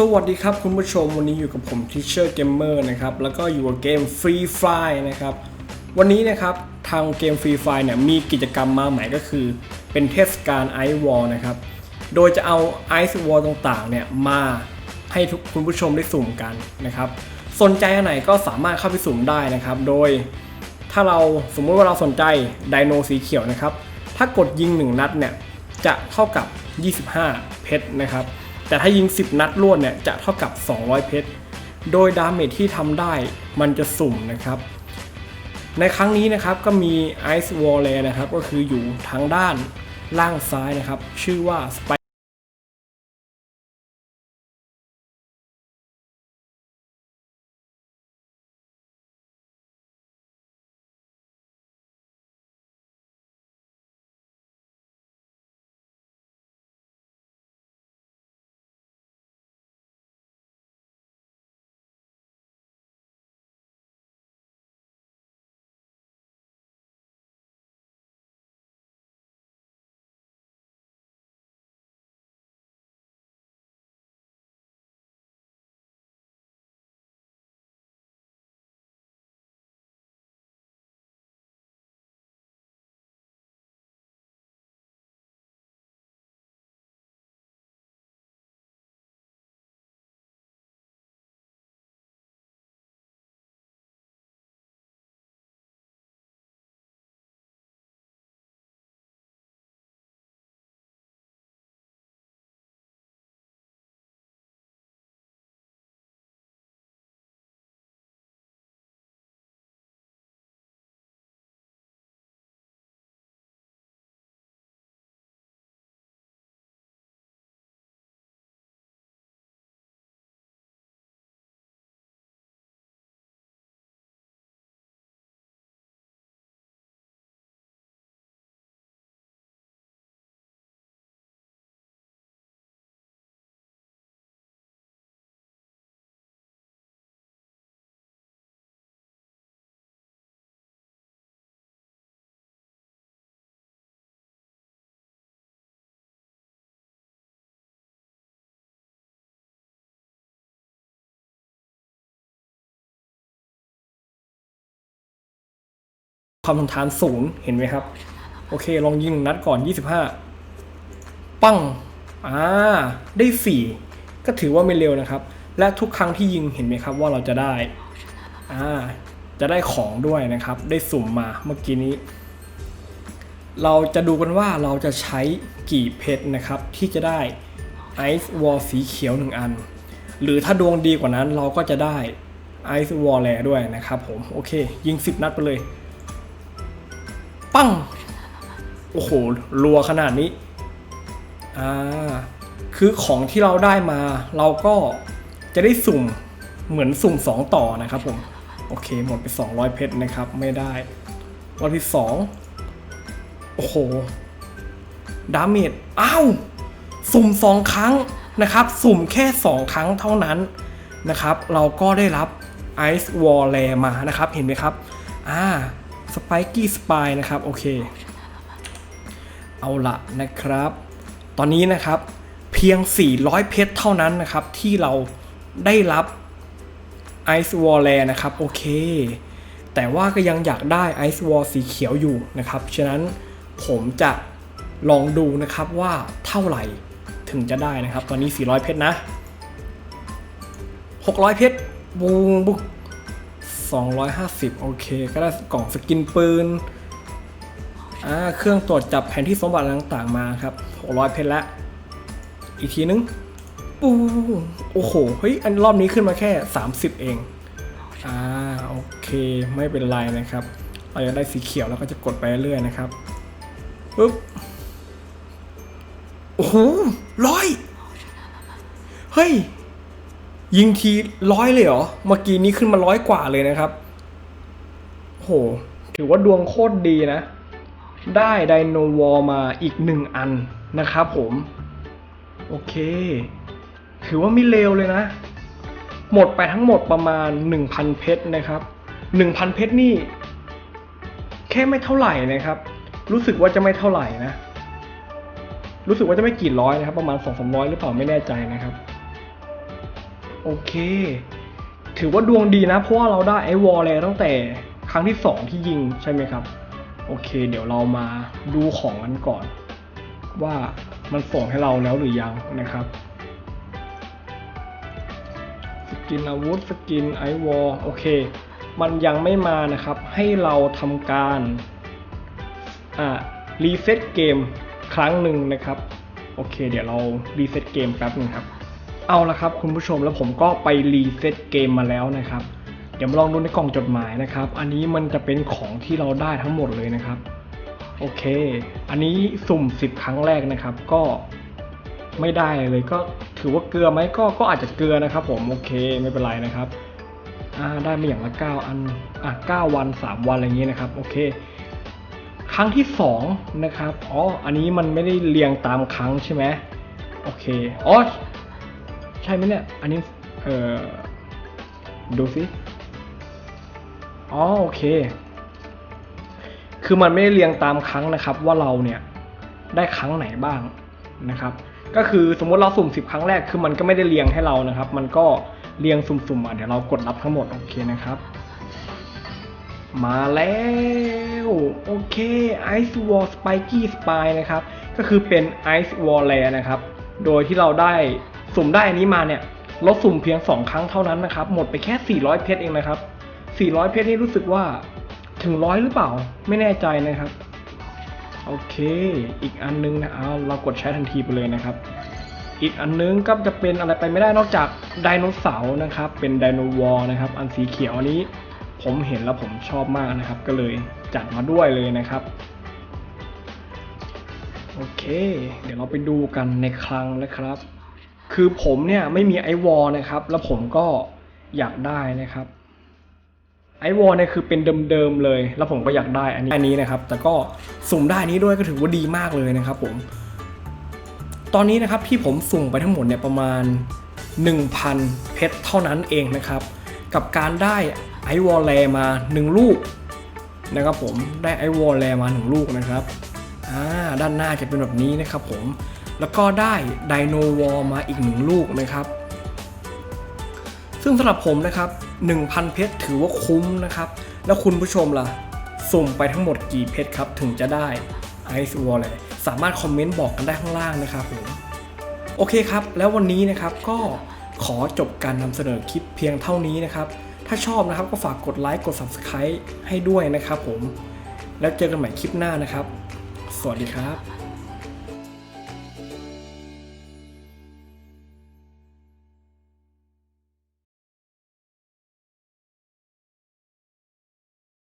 สวัสดีครับคุณผู้ชมวันนี้อยู่กับผม Teacher Gamer นะครับแล้วก็อยู่กับเกม Free Fire นะครับวันนี้นะครับทางเกม Free Fire เนี่ยมีกิจกรรมมาใหม่ก็คือ เป็นเทศกาล Ice Wall นะครับโดยจะเอา Ice Wall ต่างๆเนี่ยมาให้ทุกคุณผู้ชมได้สุ่มกันนะครับสนใจอันไหนก็สามารถเข้าไปสุ่มได้นะครับ โดยถ้าเราสมมุติว่าเราสนใจไดโนสีเขียวนะครับถ้ากดยิง 1 นัดเนี่ยจะเท่ากับ 25 เพชรนะครับ แต่ถ้ายิง 10 นัดรวดเนี่ยจะเท่ากับ 200 เพชร โดยดาเมจที่ทำได้มันจะสุ่มนะครับ ในครั้งนี้นะครับก็มี Ice Wall เลยนะครับก็คืออยู่ทางด้านล่างซ้ายนะครับ ชื่อว่า s p ความทนทานศูนย์เห็นไหมครับ โอเค ลองยิงนึ่งนัดก่อน 25 ปั้งอ่าได้ 4 ก็ถือว่าไม่เร็วนะครับ และทุกครั้งที่ยิงเห็นไหมครับว่าเราจะได้อ่าจะได้ของด้วยนะครับ ได้สุ่มมาเมื่อกี้นี้ เราจะดูกันว่าเราจะใช้กี่เพชรนะครับ ที่จะได้ไอซ์วอลสีเขียว1อัน หรือถ้าดวงดีกว่านั้นเราก็จะได้ไอซ์วอลแลด้วยนะครับผม โอเค ยิง 10 นัดไปเลย ปังโอ้โห รัวขนาดนี้ อ่า คือของที่เราได้มา เราก็จะได้สุ่มเหมือนสุ่ม 2 ต่อนะครับผม โอเค หมดไป 200 เพชรนะครับ ไม่ได้รอบที่ 2 โอ้โห ดาเมจ อ้าว สุ่ม 2 ครั้งนะครับ สุ่มแค่ 2 ครั้งเท่านั้นนะครับ เราก็ได้รับ Ice Wall แลมานะครับ เห็นไหมครับ อ่า สไปกี้สปายนะครับโอเค เอาละนะครับ ตอนนี้นะครับเพียง 400 เพชรเท่านั้นนะครับ ที่เราได้รับ Ice Wall แลนะครับโอเค แต่ว่าก็ยังอยากได้ Ice Wall สีเขียวอยู่นะครับ ฉะนั้นผมจะลองดูนะครับว่าเท่าไหร่ถึงจะได้นะครับ ตอนนี้ 400 เพชรนะ 600 เพชรบูมบุก 250 โอเค ก็ได้กล่องสกินปืนอ่าเครื่องตรวจจับแผนที่สมบัติต่างๆมาครับ600 เพชรละ อีกทีนึงปูโอ้โห เฮ้ย อันรอบนี้ขึ้นมาแค่ 30 เอง อ่า โอเค ไม่เป็นไรนะครับ เราจะได้สีเขียวแล้วก็จะกดไปเรื่อยๆนะครับ ปึ๊บ โอ้โหร้อย เฮ้ย ยิงทีร้อยเลยเหรอ เมื่อกี้นี้ขึ้นมาร้อยกว่าเลยนะครับ โห ถือว่าดวงโคตรดีนะ ได้ไดโนวอลมาอีกหนึ่งอันนะครับผม โอเค ถือว่าไม่เลวเลยนะ หมดไปทั้งหมดประมาณ 1,000 เพชรนะครับ 1,000 เพชรนี่ แค่ไม่เท่าไหร่นะครับ รู้สึกว่าจะไม่เท่าไหร่นะ รู้สึกว่าจะไม่กี่ร้อยนะครับ ประมาณ2 3 0 0หรือเปล่าไม่แน่ใจนะครับ โอเค ถือว่าดวงดีนะ เพราะว่าเราได้ไอ้วอลเลยตั้งแต่ครั้งที่สองที่ยิงใช่ไหมครับ โอเค เดี๋ยวเรามาดูของกันก่อน ว่ามันส่งให้เราแล้วหรือยังนะครับ สกินอาวุธสกินไอวอลโอเค มันยังไม่มานะครับ ให้เราทำการอ่ารีเซ็ตเกมครั้งหนึ่งนะครับ โอเค เดี๋ยวเรารีเซ็ตเกมแป๊บหนึงครับ เอาละครับคุณผู้ชมแล้วผมก็ไปรีเซ็ตเกมมาแล้วนะครับ เดี๋ยวมาลองดูในกล่องจดหมายนะครับ อันนี้มันจะเป็นของที่เราได้ทั้งหมดเลยนะครับ โอเค อันนี้สุ่ม 10 ครั้งแรกนะครับ ก็ไม่ได้เลยก็ถือว่าเกลือไหมก็ก็อาจจะเกลือนะครับ ผมโอเคไม่เป็นไรนะครับอ่าได้มาอย่างละ 9 อันอะ9วัน 3 วันอะไรอย่างนี้นะครับโอเค ครั้งที่ 2 นะครับอ๋ออันนี้มันไม่ได้เรียงตามครั้งใช่ไหมโอเคอ๋อ ใช่ไหมเนี่ย อันนี้ เออดูสิ อ๋อโอเค คือมันไม่ได้เรียงตามครั้งนะครับ ว่าเราเนี่ยได้ครั้งไหนบ้างนะครับ ก็คือสมมติเราสุ่ม 10 ครั้งแรก คือมันก็ไม่ได้เรียงให้เรานะครับ มันก็เรียงสุ่มๆอะเดี๋ยวเรากดรับทั้งหมดโอเคนะครับ มาแล้วโอเค Ice Wall Spiky Spy นะครับ ก็คือเป็น Ice Wall l a r นะครับ โดยที่เราได้ สุ่มได้อันนี้มาเนี่ยเราสุ่มเพียง 2 ครั้งเท่านั้นนะครับ หมดไปแค่ 400 เพชรเองนะครับ 400 เพชรนี่รู้สึกว่าถึงร้อยหรือเปล่า ไม่แน่ใจนะครับ โอเค อีกอันนึงนะเอาเรากดใช้ทันทีไปเลยนะครับ อีกอันนึงก็จะเป็นอะไรไปไม่ได้นอกจากไดโนเสาร์นะครับ เป็นไดโนวอลนะครับ อันสีเขียวอันนี้ ผมเห็นแล้วผมชอบมากนะครับ ก็เลยจัดมาด้วยเลยนะครับโอเค เดี๋ยวเราไปดูกันในคลังนะครับ คือผมเนี่ยไม่มีไอวอลนะครับ แล้วผมก็อยากได้นะครับไอวอลเนี่ยคือเป็นเดิมๆเลย แล้วผมก็อยากได้อันนี้อันนี้นะครับ แต่ก็สุ่มได้นี้ด้วยก็ถือว่าดีมากเลยนะครับผม ตอนนี้นะครับที่ผมสุ่มไปทั้งหมดเนี่ยประมาณ 1,000 เพชรเท่านั้นเองนะครับ กับการได้ไอวอลแลมา 1 ลูกนะครับผมได้ไอวอลแลมา 1 ลูกนะครับอ่าด้านหน้าจะเป็นแบบนี้นะครับผม แล้วก็ได้ไดโนวอลมาอีก1ลูกนะครับ ซึ่งสำหรับผมนะครับ 1,000 เพชรถือว่าคุ้มนะครับ แล้วคุณผู้ชมล่ะ สุ่มไปทั้งหมดกี่เพชรครับ ถึงจะได้ Ice Wall เลยสามารถคอมเมนต์บอกกันได้ข้างล่างนะครับผมโอเคครับ แล้ววันนี้นะครับก็ขอจบการนำเสนอคลิปเพียงเท่านี้นะครับ ถ้าชอบนะครับก็ฝากกดไลค์กด Subscribe ให้ด้วยนะครับผม แล้วเจอกันใหม่คลิปหน้านะครับ สวัสดีครับ